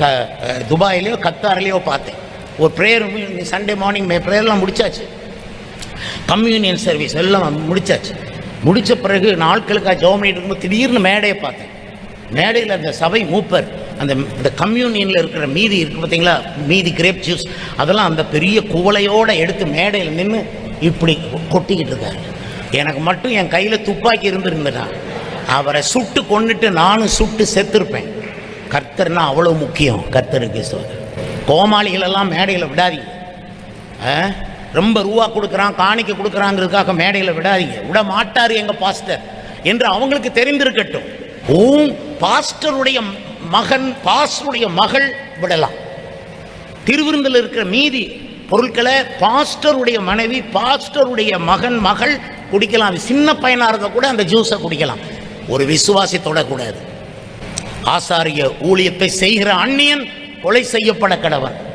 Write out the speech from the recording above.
க துபாயிலையோ கத்தாரிலையோ பார்த்தேன். ஒரு ப்ரேயர் சண்டே மார்னிங் மே ப்ரேயர்லாம் முடிச்சாச்சு. கம்யூனியன் சர்வீஸ் எல்லாம் முடிச்சாச்சு. முடித்த பிறகு நாட்களுக்காக ஜெபம் பண்ணிட்டு இருக்கும்போது திடீர்னு மேடையை பார்த்தேன். மேடையில் அந்த சபை மூப்பர் அந்த இந்த கம்யூனியனில் இருக்கிற மீதி இருக்குது பார்த்தீங்களா? மீதி கிரேப் ஜூஸ் அதெல்லாம் அந்த பெரிய குவளையோடு எடுத்து மேடையில் நின்று இப்படி கொட்டிக்கிட்டு இருக்காரு. எனக்கு மட்டும் என் கையில் துப்பாக்கி இருந்திருந்ததா? அவரை சுட்டு கொண்டுட்டு நானும் சுட்டு செத்துருப்பேன். கர்த்தர்னா அவ்வளோ முக்கியம் கர்த்தருக்கு சோதர் கோமாளிகளெல்லாம் மேடையில் விடாதீங்க. ஆ? ரொம்ப ரூபா கொடுக்குறான் காணிக்க கொடுக்குறாங்கிறதுக்காக மேடையில் விடாதீங்க. விட மாட்டார் எங்கள் பாஸ்டர். என்று அவங்களுக்கு தெரிந்திருக்கட்டும். ஓம் பாஸ்டருடைய மகன் பாஸ்டருடைய மகள் விடலாம். திருவிருந்தில் இருக்கிற மீதி பொருட்களை பாஸ்டருடைய மனைவி பாஸ்டருடைய மகன் மகள் குடிக்கலாம். அது சின்ன பையனாக இருந்தால் கூட அந்த ஜூஸை குடிக்கலாம். ஒரு விசுவாசி தொடக்கூடாது ஆசாரிய ஊழியத்தை செய்கிற அந்நியன் கொலை செய்யப்பட கடவன்.